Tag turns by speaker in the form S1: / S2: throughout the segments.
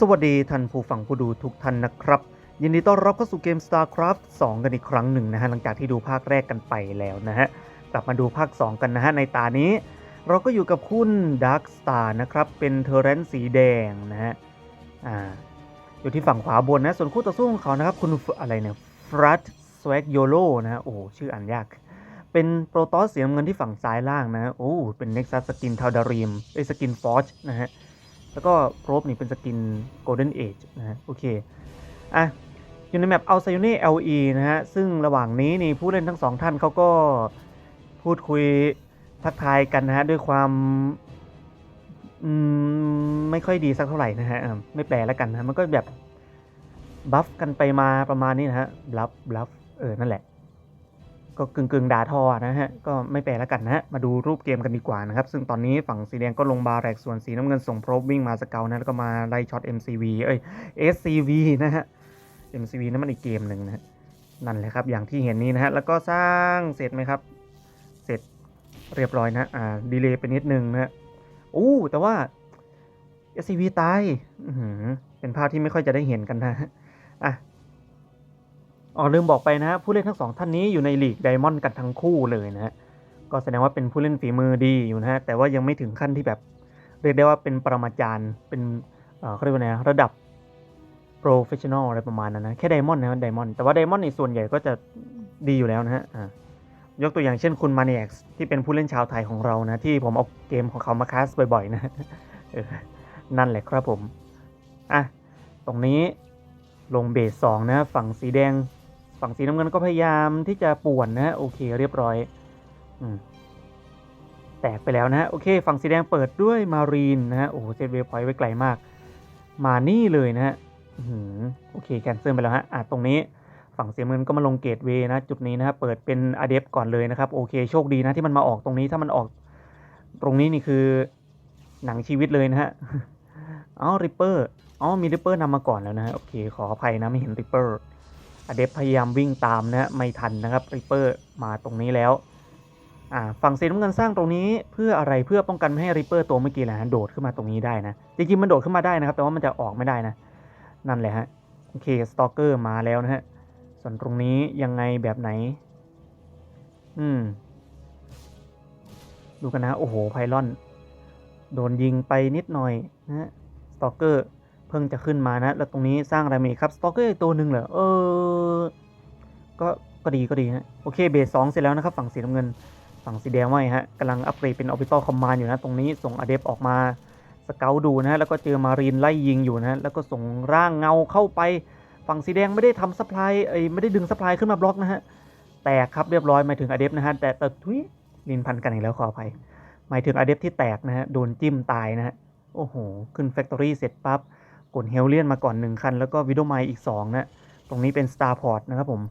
S1: สวัสดีท่านผู้ฟังผู้ดูทุกท่านนะครับ ยินดีต้อนรับเข้าสู่เกม StarCraft 2 กันอีกครั้งหนึ่งนะฮะ หลังจากที่ดูภาคแรกกันไปแล้วนะฮะ กลับมาดูภาค 2 กันนะฮะ ในตานี้ เราก็อยู่กับคุณ Dark Star นะครับ เป็นเทอร์เรนสีแดงนะฮะ อ่า อยู่ที่ฝั่งขวาบนนะ ส่วนคู่ต่อสู้ของเขานะครับ คุณอะไรเนี่ยฟรัตสวกโยโลนะฮะ โอ้ชื่ออ่านยาก เป็นโปรตอสสีน้ำเงินที่ฝั่งซ้ายล่างนะโอ้เป็นเน็กซัสสกินทาวดารีมไอสกินฟอร์จนะฮะ แล้วก็โรบนี่เป็นสกิน Golden Age นะฮะโอเคอะอยู่ในแมปเอาไซ o เน่ LE นะฮะ ซึ่งระหว่างนี้นี่ผู้เล่นทั้งสองท่านเขาก็พูดคุยทักทายกันนะฮะ ด้วยความอืมไม่ค่อยดีสักเท่าไหร่นะฮะ ไม่แปลแล้วกันนะมันก็แบบบัฟกันไปมาประมาณนี้นะฮะบลัฟบลัฟเออ นั่นแหละ ก็กึ่งกึ่งๆด่าทอนะฮะ ก็ไม่แปลแล้วกันนะฮะ มาดูรูปเกมกันดีกว่านะครับ ซึ่งตอนนี้ฝั่งสีแดงก็ลงบาแรกส่วนสีน้ำเงินส่งโพรบวิ่งมาสเกลนะ แล้วก็มาไล่ช็อต MCV เอ้ย SCV นะฮะ MCV นั่นมันอีกเกมหนึ่งนะนั่นแหละครับ อย่างที่เห็นนี้นะฮะ แล้วก็สร้างเสร็จไหมครับ เสร็จเรียบร้อยนะ อ่า ดีเลย์ไปนิดนึงนะฮะอู้แต่ว่า SCV ตายเป็นภาพที่ไม่ค่อยจะได้เห็นกันนะฮะอะ อ๋อลืมบอกไปนะฮะผู้เล่นทั้งสองท่านนี้อยู่ในลีกไดมอนด์กันทั้งคู่เลยนะฮะก็แสดงว่าเป็นผู้เล่นฝีมือดีอยู่นะฮะแต่ว่ายังไม่ถึงขั้นที่แบบเรียกได้ว่าเป็นปรมาจารย์เป็นเอ่อเขาเรียกว่าไงนะระดับโปรเฟชชั่นอลอะไรประมาณนั้นนะแค่ไดมอนด์นะไดมอนด์แต่ว่าไดมอนด์ในส่วนใหญ่ก็จะดีอยู่แล้วนะฮะยกตัวอย่างเช่นคุณมาเนียกที่เป็นผู้เล่นชาวไทยของเรานะที่ผมเอาเกมของเขามาคัสบ่อยๆนะนั่นแหละครับผมอะตรงนี้ลงเบสสองนะฝั่งสีแดง ฝั่งสีน้ำเงินก็พยายามที่จะป่วนนะโอเคเรียบร้อยอแตกไปแล้วนะฮะโอเค ฝั่งสีแดงเปิดด้วยมารีนนะฮะโอ้โหเซตเวฟพอยต์ไว้ไกลมาก มานี่เลยนะฮะโอเคแคนเซิลไปแล้วฮะอะตรงนี้ฝั่งสีน้ำเงินก็มาลงเกตเวนะ จุดนี้นะฮะเปิดเป็นอเดฟก่อนเลยนะครับ โอเคโชคดีนะที่มันมาออกตรงนี้ถ้ามันออก ตรงนี้นี่คือหนังชีวิตเลยนะฮะอ๋อริปเปอร์อ๋อมีริปเปอร์นำมาก่อนแล้วนะฮะโอเคขออภัยนะไม่เห็นริปเปอร์ อเดฟพยายามวิ่งตามนะฮะไม่ทันนะครับริปเปอร์มาตรงนี้แล้วอ่าฝั่งสีน้ำเงินสร้างตรงนี้เพื่ออะไรเพื่อป้องกันไม่ให้ริปเปอร์ตัวเมื่อกี้แหละโดดขึ้นมาตรงนี้ได้นะ จริงๆมันโดดขึ้นมาได้นะครับ แต่ว่ามันจะออกไม่ได้นะ นั่นแหละฮะโอเคสตอกเกอร์มาแล้วนะฮะส่วนตรงนี้ยังไงแบบไหน อืม ดูกันนะ โอ้โหไพลอน โดนยิงไปนิดหน่อยนะฮะสตอกเกอร์ เพิ่งจะขึ้นมานะ แล้วตรงนี้สร้างอะไรมาอีครับสตอกเกอร์ตัวหนึ่งเหรอเออ ก็ก็ดีก็ดีฮะโอเคเบสสองเสร็จแล้วนะครับ ฝั่งสีน้ำเงิน ฝั่งสีแดงว่าฮะกำลังอัปเกรดเป็นออ b ิ t อ l คอมมานอยู่นะ ตรงนี้ส่งอเดฟออกมาสเกลดูนะฮะแล้วก็เจอมารีนไล่ยิงอยู่นะ แล้วก็ส่งร่างเงาเข้าไป ฝั่งสีแดงไม่ได้ทำสปายเอ้ไม่ได้ดึงสปายขึ้นมาบล็อกนะฮะแตกครับเรียบร้อยหมายถึงอเดฟนะฮะแต่แต่ทุยลินพันกันอีกแล้วขออภัยหมายถึงอเดฟที่แตกนะฮะโดนจิ้มตายนะฮะโอ้โหขึ้นแฟคทอรี่เสร็จปั๊บ กดเฮลเลียนมาก่อน 1 คัน แล้วก็วิดโอไมอีก 2 นะ ตรงนี้เป็น Star p o r t นะครับผม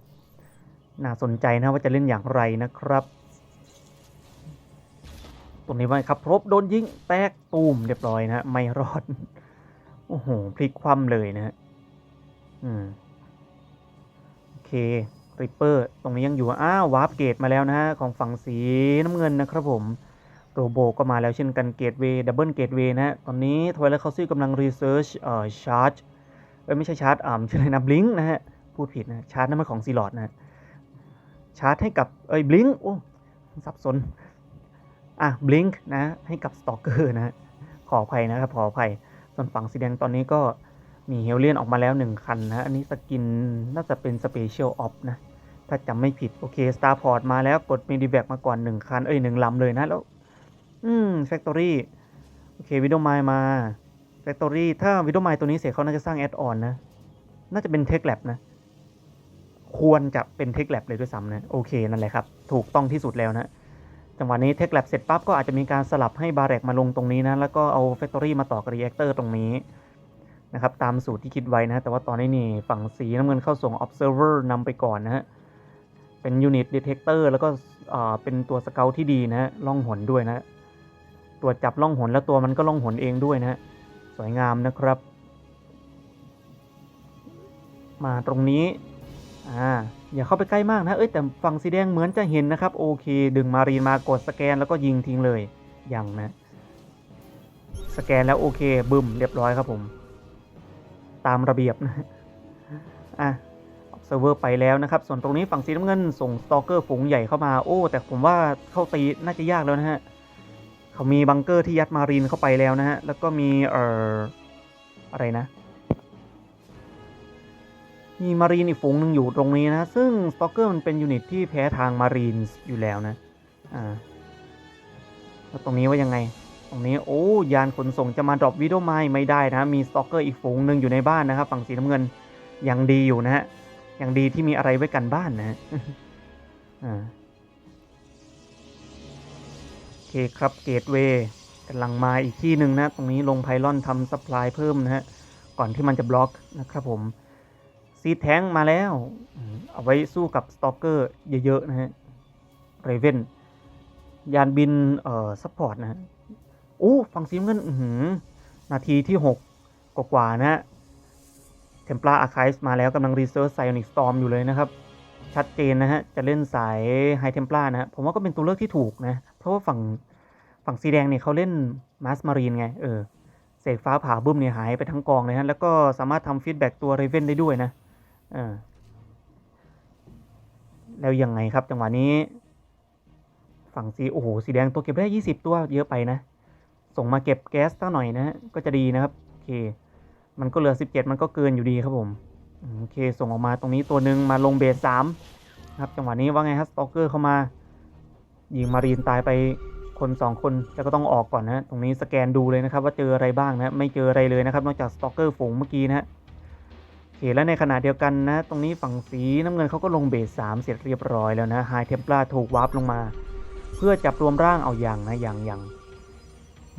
S1: น่าสนใจนะว่าจะเล่นอย่างไรนะครับ ตรงนี้ไว้ครับพบโดนยิงแตกตูมเรียบร้อยนะฮะไม่รอด โอ้โห พลิกคว่ำเลยนะฮะอืมโอเคริปเปอร์ตรงนี้ยังอยู่ อ้าววาร์ปเกตมาแล้วนะฮะของฝั่งสีน้ำเงินนะครับผม โรโบก็มาแล้วเช่นกันเกตเวย์ดับเบิลเกตเวย์นะฮะตอนนี้ทวายและคาซี่กำลังรีเสิร์ชเอ่อชาร์จเอ้ยไม่ใช่ชาร์จอ่าชื่ออะไรนะบลิงนะฮะพูดผิดนะชาร์จนั่นมันของซีลอดนะชาร์จให้กับเอ้ยบลิงโอ้สับสนอะบลิงนะให้กับสตอกเกอร์นะขออภัยนะครับขออภัยส่วนฝั่งสีแดงตอนนี้ก็มีเฮลเลียนออกมาแล้ว 1 คันนะฮะอันนี้สกินน่าจะเป็นสเปเชียลออฟนะ ถ้าจำไม่ผิด โอเคสตาร์พอร์ตมาแล้วกดมีดีแบกมาก่อน 1 คัน เอ้ยหนึ่งลำเลยนะ แล้ว อืมแฟคทอรี่โอเควิดโอไมมาแฟคทอรี่ถ้าวิดโอไมตัวนี้เสร็จเขาน่าจะสร้างแอดออนนะ น่าจะเป็นเทคแลบนะ ควรจะเป็นเทคแลบเลยด้วยซ้ำนะ โอเค นั่นแหละครับ ถูกต้องที่สุดแล้วนะจังหวะนี้เทคแลบเสร็จปั๊บก็อาจจะมีการสลับให้บาร์เรกมาลงตรงนี้นะ แล้วก็เอาแฟคทอรี่มาต่อกับรีแอคเตอร์ตรงนี้นะครับตามสูตรที่คิดไว้นะ แต่ว่าตอนนี้นี่ฝั่งสีน้ำเงินเข้าส่ง observer นำไปก่อนนะฮะ เป็นยูนิตดีเทคเตอร์แล้วก็เป็นตัวสเกลที่ดีนะฮะล่องหนด้วยนะ รวจจับล่องหนแล้วตัวมันก็ล่องหนเองด้วยนะฮะสวยงามนะครับ มาตรงนี้อ่าอย่าเข้าไปใกล้มากนะเอ้ยแต่ฝั่งสีแดงเหมือนจะเห็นนะครับโอเค ดึงมารีนมากดสแกนแล้วก็ยิงทิ้งเลยยังนะ สแกนแล้วโอเคบึ้มเรียบร้อยครับผม ตามระเบียบนะฮะอะ observer ไปแล้วนะครับ ส่วนตรงนี้ฝั่งสีน้ำเงินส่งสตอกเกอร์ฝูงใหญ่เข้ามาโอ้แต่ผมว่าเข้าตีน่าจะยากแล้วนะฮะ เขามีบังเกอร์ที่ยัดมารีนเข้าไปแล้วนะฮะ แล้วก็มีเอ่ออะไรนะ มีมารีนอีกฝูงหนึ่งอยู่ตรงนี้นะ ซึ่งสตอกเกอร์มันเป็นยูนิตที่แพ้ทางมารีนอยู่แล้วนะ อ่าแล้วตรงนี้ว่ายังไง ตรงนี้โอ้ยานขนส่งจะมาดรอปวิดโอไมไม่ได้นะ มีสตอกเกอร์อีกฝูงหนึ่งอยู่ในบ้านนะครับ ฝั่งสีน้ำเงินยังดีอยู่นะฮะยังดีที่มีอะไรไว้กันบ้านนะฮะอ่า คครับเกตเวย์กำลังมาอีกที่หนึ่งนะ ตรงนี้ลงไพลอนทำสป라이เพิ่มนะฮะ ก่อนที่มันจะบล็อกนะครับผมซีแทงมาแล้ว เอาไว้สู้กับสตอกเกอร์เยอะ ๆ นะฮะเรเวนยานบินเอ่อซัพพอร์ตนะฮะโอ้ฝั่งสีน้ำเงินหือนาทีที่ 6 กว่าๆนะฮะเทมปลาอาคายส์มาแล้วกำลังรีเซิร์ชไซออนิกสตอมอยู่เลยนะครับ ชัดเจนนะฮะ จะเล่นสายไฮเทมปลานะฮะผมว่าก็เป็นตัวเลือกที่ถูกนะ เพราะว่าฝั่งฝั่งสีแดงเนี่ยเขาเล่นมาสมารีนไง เออ เสกฟ้าผ่าบึ้มเนี่ยหายไปทั้งกองเลยฮะ แล้วก็สามารถทำฟีดแบ็กตัวเรเวนได้ด้วยนะ เออ แล้วยังไงครับ จังหวะนี้ ฝั่งสีโอ้โห สีแดงตัวเก็บได้ 20 ตัวเยอะไปนะ ส่งมาเก็บแก๊สตั้งหน่อยนะฮะก็จะดีนะครับ โอเค มันก็เหลือ 17 มันก็เกินอยู่ดีครับผม โอเค ส่งออกมาตรงนี้ตัวหนึ่งมาลงเบสสามครับ จังหวะนี้ว่าไงครัสตอกเกอร์เข้ามา ยิงมารีนตายไปคนสองคนแล้วก็ต้องออกก่อนนะตรงนี้สแกนดูเลยนะครับว่าเจออะไรบ้างนะไม่เจออะไรเลยนะครับ นอกจากสตอกเกอร์ฝูงเมื่อกี้นะโอเคและในขณะเดียวกันนะ ตรงนี้ฝั่งสีน้ำเงินเขาก็ลงเบสสามเสร็จเรียบร้อยแล้วนะไฮเทมปลาถูกวาร์ปลงมา เพื่อจับรวมร่างเอาอย่างนะอย่างอย่าง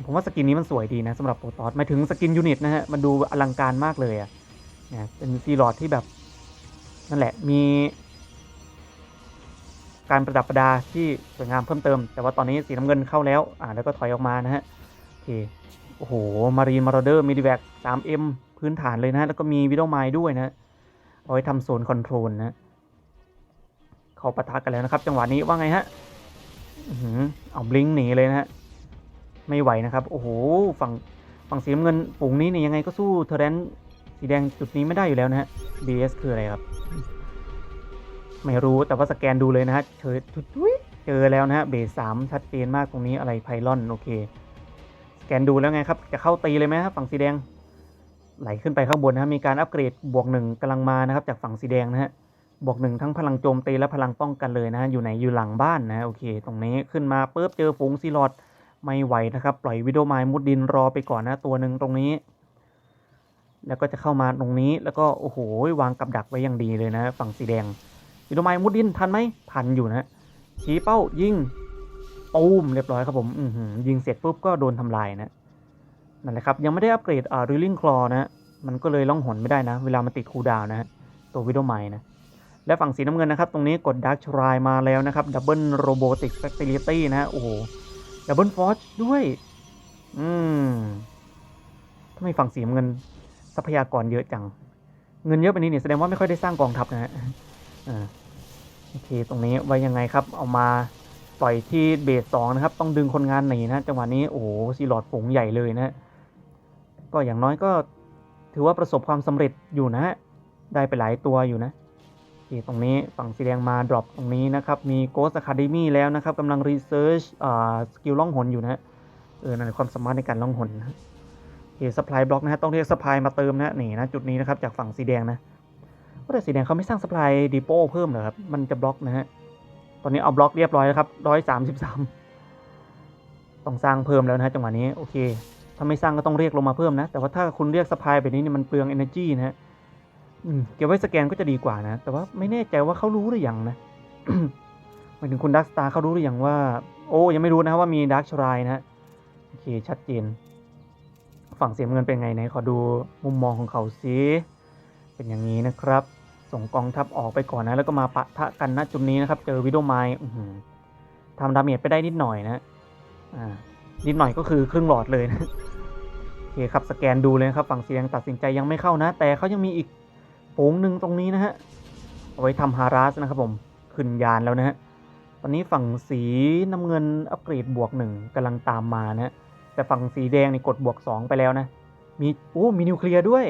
S1: ผมว่าสกินนี้มันสวยดีนะสำหรับโปรตอสมาถึงสกินยูนิตนะฮะมันดูอลังการมากเลยอะนะเป็นซีลอดที่แบบนั่นแหละมี การประดับประดาที่สวยงามเพิ่มเติม แต่ว่าตอนนี้สีน้ำเงินเข้าแล้ว อ่าแล้วก็ถอยออกมานะฮะโอเคโอ้โหมารีมาร์เดอร์มิดิแบก 3M พื้นฐานเลยนะฮะ แล้วก็มีวิดโอไมด้วยนะเอาไว้ทำโซนคอนโทรลนะเขาปะทะกันแล้วนะครับ จังหวะนี้ว่าไงฮะอื้อหือเอาบลิงหนีเลยนะฮะ ไม่ไหวนะครับ โอ้โห ฝั่งฝั่งสีน้ำเงินฝูงนี้เนี่ยยังไงก็สู้เทเรนสีแดงจุดนี้ไม่ได้อยู่แล้วนะฮะ BS คืออะไรครับ ไม่รู้แต่ว่าสแกนดูเลยนะฮะเจอทุยเจอแล้วนะฮะเบสสามชัดเจนมากตรงนี้อะไรไพลอนโอเคสแกนดูแล้วไงครับ จะเข้าตีเลยไหมครับฝั่งสีแดง ไหลขึ้นไปข้างบนนะมีการอัปเกรดบวกหนึ่งกำลังมานะครับ จากฝั่งสีแดงนะฮะบวกหนึ่งทั้งพลังโจมตีและพลังป้องกันเลยนะฮะอยู่ไหนอยู่หลังบ้านนะโอเค ตรงนี้ขึ้นมาปุ๊บเจอฝูงซีลอดไม่ไหวนะครับ ปล่อยวิดีโอไมล์มุดดินรอไปก่อนนะตัวหนึ่งตรงนี้ แล้วก็จะเข้ามาตรงนี้แล้วก็โอ้โหวางกับดักไว้อย่างดีเลยนะ ฝั่งสีแดง วิดีโอไมล์มุดดินทันไหมทันอยู่นะชี้เป้ายิงตูมเรียบร้อยครับผมอืยิงเสร็จปุ๊บก็โดนทำลายนะนั่นแหละครับยังไม่ได้อัปเกรดอ่าริลลิงคลอนะมันก็เลยล่องหนไม่ได้นะ เวลามันติดคูดาวนะฮะตัววิดโอไมล์นะและฝั่งสีน้ำเงินนะครับ ตรงนี้กดดักชรายมาแล้วนะครับดับเบิลโรบอติกแฟคติลิตี้นะฮะโอ้โหดับเบิลฟอร์ชด้วย อืมทำไมฝั่งสีน้ำเงินทรัพยากรเยอะจัง เงินเยอะไปนี้เนี่ยแสดงว่าไม่ค่อยได้สร้างกองทัพนะฮะ อ่าโอเคตรงนี้ไว้ยังไงครับ เอามาปล่อยที่เบสสองนะครับ ต้องดึงคนงานหนีนะจังหวะนี้โอ้โหซีลอดฝูงใหญ่เลยนะก็อย่างน้อยก็ถือว่าประสบความสำเร็จอยู่นะฮะได้ไปหลายตัวอยู่นะโอเคตรงนี้ฝั่งสีแดงมาดรอปตรงนี้นะครับ มี Ghost Academy แล้วนะครับกำลังรีเสิร์ชสกิลล่องหนอยู่นะเออนั่นความสามารถในการล่องหนนะโอเคสปายบล็อกนะฮะต้องเรียกสปายมาเติมนะนี่นะจุดนี้นะครับจากฝั่งสีแดงนะ แต่สีแดงเขาไม่สร้างสปายดีโปเพิ่มเหรอครับ มันจะบล็อกนะฮะ ตอนนี้เอาบล็อกเรียบร้อยแล้วครับร้อยสามสิบสามต้องสร้างเพิ่มแล้วนะฮะจังหวะนี้ โอเค ถ้าไม่สร้างก็ต้องเรียกลงมาเพิ่มนะ แต่ว่าถ้าคุณเรียกสปายแบบนี้เนี่ยมันเปลือง energy นะฮะเก็บไว้สแกนก็จะดีกว่านะ แต่ว่าไม่แน่ใจว่าเขารู้หรือยังนะหมายถึงคุณดักสตาร์เขารู้หรือยังว่า โอ้ยังไม่รู้นะว่ามีดักชรายนะฮะโอเค ชัดเจน ฝั่งเสียเงินเป็นไงไหนขอดูมุมมองของเขาซิเป็นอย่างนี้นะครับ ส่งกองทัพออกไปก่อนนะ แล้วก็มาปะทะกันณจุดนี้นะครับ เจอวิดโอไมล์ทำดาเมจไปได้นิดหน่อยนะอ่านิดหน่อยก็คือครึ่งหลอดเลยนะโอเคครับสแกนดูเลยครับฝั่งเสียงตัดสินใจยังไม่เข้านะ แต่เขายังมีอีกฝูงหนึ่งตรงนี้นะฮะเอาไว้ทำฮาราสนะครับผมขึ้นยานแล้วนะฮะตอนนี้ฝั่งสีน้ำเงินอัปเกรดบวกหนึ่งกำลังตามมานะฮะแต่ฝั่งสีแดงนี่กดบวกสองไปแล้วนะมีโอ้มีนิวเคลียร์ด้วย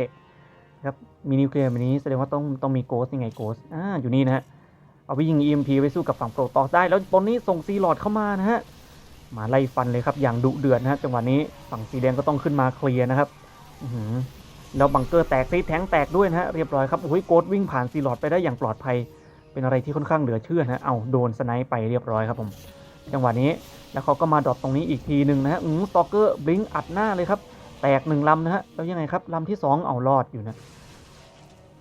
S1: ครับ มีนิวเคลียร์แบบนี้แสดงว่าต้องต้องมีโกสยังไงโกสอ่าอยู่นี่นะฮะเอาไปยิง EMP ไปสู้กับฝั่งโปรตอสได้ แล้วตอนนี้ส่งซีลอดเข้ามานะฮะมาไล่ฟันเลยครับอย่างดุเดือดนะฮะจังหวะนี้ฝั่งสีแดงก็ต้องขึ้นมาเคลียร์นะครับอื้อหือแล้วบังเกอร์แตกซีแทงแตกด้วยนะฮะเรียบร้อยครับโอ้ยโกสวิ่งผ่านซีลอดไปได้อย่างปลอดภัย เป็นอะไรที่ค่อนข้างเหลือเชื่อนะเอาโดนสไนป์ไปเรียบร้อยครับผมจังหวะนี้แล้วเขาก็มาดรอปตรงนี้อีกทีหนึ่งนะฮะอืมสตอกเกอร์บลิงอัดหน้าเลยครับแตกหนึ่งลำนะฮะแล้วยังไงครับลำที่สองเอารอดอยู่นะ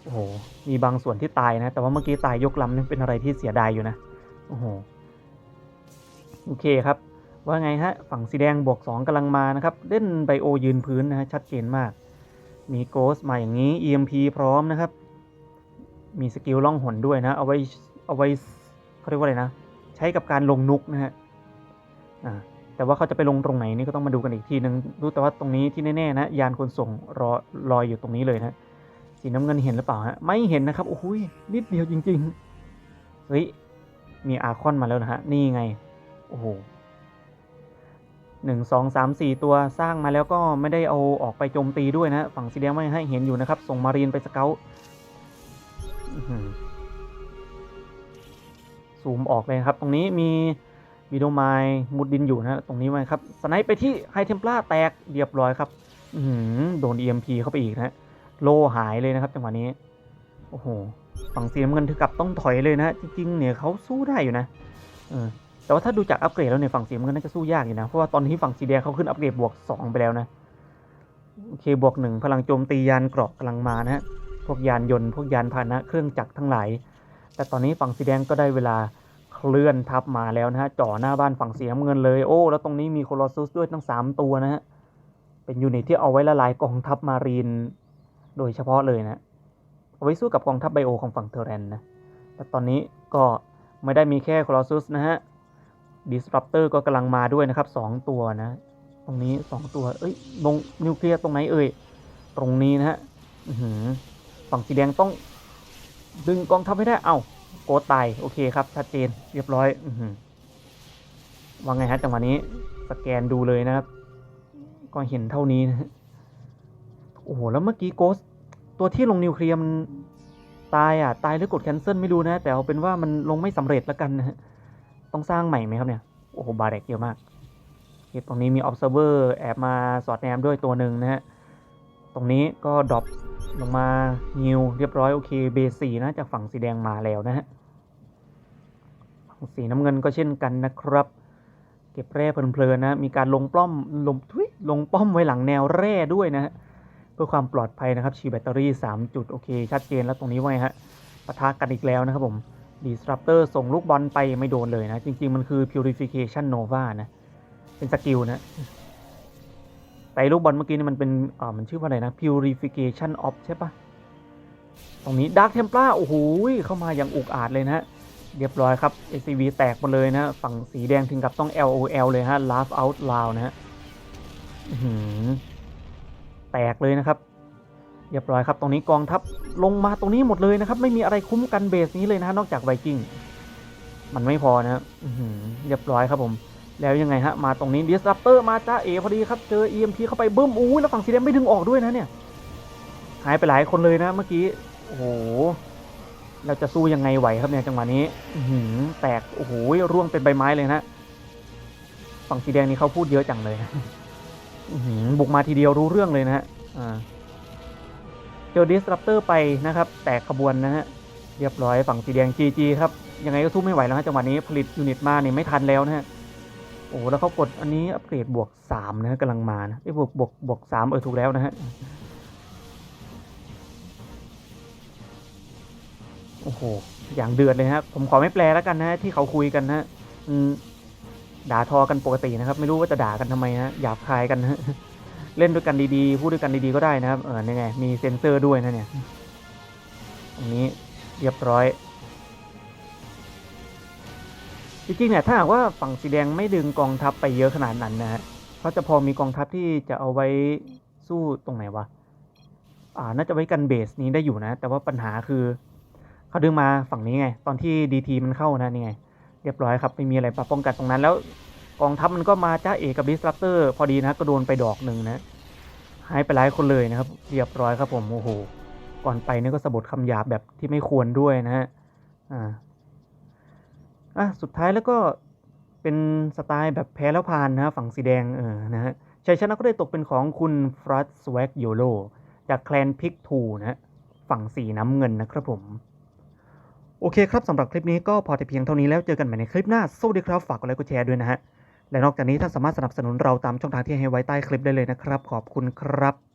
S1: โอ้โห มีบางส่วนที่ตายนะ แต่ว่าเมื่อกี้ตายยกลำนี่เป็นอะไรที่เสียดายอยู่นะ โอ้โห โอเคครับ ว่าไงฮะ ฝั่งสีแดงบวก2กำลังมานะครับ เล่นไบโอยืนพื้นนะฮะ ชัดเจนมาก มีโกสมาอย่างนี้ EMP พร้อมนะครับ มีสกิลล่องหนด้วยนะ เอาไว้ เอาไว้เขาเรียกว่าอะไรนะ ใช้กับการลงนุกนะฮะ อ่าแต่ว่าเขาจะไปลงตรงไหนนี่ก็ต้องมาดูกันอีกทีนึง รู้แต่ว่าตรงนี้ที่แน่ๆนะ ยานขนส่งรอลอยอยู่ตรงนี้เลยนะ สีน้ำเงินเห็นหรือเปล่าฮะไม่เห็นนะครับโอ้โหยนิดเดียวจริง ๆ เฮ้ย มีอาคอนมาแล้วนะฮะนี่ไง โอ้โหหนึ่งสองสามสี่ตัวสร้างมาแล้วก็ไม่ได้เอาออกไปโจมตีด้วยนะ ฝั่งสีแดงไม่ให้เห็นอยู่นะครับ ส่งมารีนไปสเกลซูมออกเลยครับ ตรงนี้มีวิดีโอไมล์มุดดินอยู่นะ ตรงนี้ไว้ครับสไนป์ไปที่ไฮเทม p ล a แตกเรียบร้อยครับอือหือโดน EMP เข้าไปอีกนะ โลหายเลยนะครับจังหวะนี้ โอ้โห ฝั่งสีน้ำเงินถึงกับต้องถอยเลยนะจริงๆเนี่ยเขาสู้ได้อยู่นะเออแต่ว่าถ้าดูจากอัปเกรดแล้วเนี่ยฝั่งสีน้ำเงินน่าจะสู้ยากอยู่นะเพราะว่าตอนนี้ฝั่งสีแดงเขาขึ้นอัปเกรดบวก 2 ไปแล้วนะโอเคบวกหนึ่งพลังโจมตียานเกราะกำลังมานะฮะพวกยานยนต์พวกยานพาหนะเครื่องจักรทั้งหลาย แต่ตอนนี้ฝั่งสีแดงก็ได้เวลาเคลื่อนทับมาแล้วนะฮะจ่อหน้าบ้านฝั่งสีน้ำเงินเลยโอ้แล้วตรงนี้มีโคลอสซุสด้วยทั้ง 3 ตัวนะฮะเป็นยูนิตที่เอาไว้ละลายกองทัพมารีน โดยเฉพาะเลยนะ เอาไว้สู้กับกองทัพไบโอของฝั่งเทอร์แรนนะแต่ตอนนี้ก็ไม่ได้มีแค่คลอสซุสนะฮะดิสรัปเตอร์ก็กำลังมาด้วยนะครับ 2 ตัวนะ ตรงนี้ 2 ตัว เอ้ยลงนิวเคลียร์ตรงไหนเอ่ย ตรงนี้นะฮะฝั่งสีแดงต้อง ดึงกองทัพให้ได้ เอ้าโกตาย โอเคครับ ชัดเจน เรียบร้อยอืว่าไงฮะจังหวะนี้ สแกนดูเลยนะครับ ก็เห็นเท่านี้นะ โอ้โห แล้วเมื่อกี้โกส ตัวที่ลงนิวเคลียร์มันตายอะ ตายหรือกดแคนเซิลไม่รู้นะ แต่เอาเป็นว่ามันลงไม่สำเร็จแล้วกันนะฮะต้องสร้างใหม่ไหมครับเนี่ย โอ้โห บาแรกเยอะมากตรงนี้มี observer แอบมาสอดแนมด้วยตัวหนึ่งนะฮะ ตรงนี้ก็ดรอปลงมานิวเรียบร้อยโอเคเบสีนะจากฝั่งสีแดงมาแล้วนะฮะฝั่งสีน้ำเงินก็เช่นกันนะครับ เก็บแร่เพลินๆนะ มีการลงป้อมลงทุยลงป้อมไว้หลังแนวแร่ด้วยนะฮะ เพื่อความปลอดภัยนะครับชีแบตเตอรี่ 3 จุด โอเค ชัดเจนแล้วตรงนี้ไว้ฮะปะทะกันอีกแล้วนะครับผมดีส r ั p เตอร์ส่งลูกบอลไปไม่โดนเลยนะ จริง ๆ มันคือ Purification Nova นะ เป็นสกิลนะ แต่ลูกบอลเมื่อกี้นี่มันเป็นอ่ามันชื่อว่าอะไรนะ purification of ใช่ปะตรงนี้ dark templar โอ้โหเข้ามาอย่างอุกอาจเลยนะฮะเรียบร้อยครับ ACV แตกหมดเลยนะ ฝั่งสีแดงถึงกับต้อง LOL เลยฮะ laugh out loud นะฮะ ตกเลยนะครับเรียบร้อยครับตรงนี้กองทัพลงมาตรงนี้หมดเลยนะครับ ไม่มีอะไรคุ้มกันเบสนี้เลยนะนอกจากไวกิ้งมันไม่พอนะครับเรียบร้อยครับผม แล้วยังไงฮะมาตรงนี้ disruptor มาจ้าเอพอดีครับเจอ EMP เข้าไปบึ้มอู้แล้วฝั่งสีแดงไม่ดึงออกด้วยนะเนี่ยหายไปหลายคนเลยนะเมื่อกี้โอ้โหเราจะสู้ยังไงไหวครับเนี่ยจังหวะนี้หืแตกโอ้โหร่วงเป็นใบไม้เลยนะฝั่งสีแดงนี่เขาพูดเยอะจังเลยอื้อหือ บุกมาทีเดียวรู้เรื่องเลยนะฮะเจอ disruptor ไปนะครับ แตกขบวนนะฮะ เรียบร้อยฝั่งสีแดง GG ครับ ยังไงก็สู้ไม่ไหวแล้วฮะจังหวะนี้ผลิตยูนิตมาเนี่ยไม่ทันแล้วนะฮะ โอ้แล้วเขากดอันนี้อัปเกรดบวกสามนะฮะกำลังมานะไอ้บวกบวกบวกสามเออถูกแล้วนะฮะ โอ้โห อย่างเดือดเลยฮะ ผมขอไม่แปลแล้วกันนะที่เขาคุยกันนะฮะอืม ด่าทอกันปกตินะครับ ไม่รู้ว่าจะด่ากันทำไมฮะหยาบคายกันนะเล่นด้วยกันดีๆ พูดด้วยกันดีๆก็ได้นะครับ เออนี่ไงมีเซ็นเซอร์ด้วยนะเนี่ยตรงนี้เรียบร้อย จริงๆเนี่ยถ้าหากว่าฝั่งสีแดงไม่ดึงกองทัพไปเยอะขนาดนั้นนะฮะเขาจะพอมีกองทัพที่จะเอาไว้สู้ตรงไหนวะ อ่า น่าจะไว้กันเบสนี้ได้อยู่นะ แต่ว่าปัญหาคือ เขาดึงมาฝั่งนี้ไง ตอนที่ดีทีมันเข้านะนี่ไง เรียบร้อยครับ ไม่มีอะไรปป้องกันตรงนั้นแล้วกองทัพมันก็มาจ้าเอกกับดิสรัปเตอร์พอดีนะก็โดนไปดอกหนึ่งนะหายไปหลายคนเลยนะครับ เรียบร้อยครับผมโอ้โหก่อนไปนี่ก็สะบดคำหยาบแบบที่ไม่ควรด้วยนะฮะอ่าอะสุดท้ายแล้วก็เป็นสไตล์แบบแพ้แล้วผ่านนะฮะฝั่งสีแดงเออนะฮะชัยชนะก็ได้ตกเป็นของคุณฟรัสสวกโยโลจากแคลนพิกทูนะฮะฝั่งสีน้ำเงินนะครับผม โอเคครับสำหรับคลิปนี้ก็พอแต่เพียงเท่านี้แล้วเจอกันใหม่ในคลิปหน้าสวัสดีครับฝากกดไลค์กดแชร์ด้วยนะฮะและนอกจากนี้ท่านสามารถสนับสนุนเราตามช่องทางที่ให้ไว้ใต้คลิปได้เลยนะครับ ขอบคุณครับ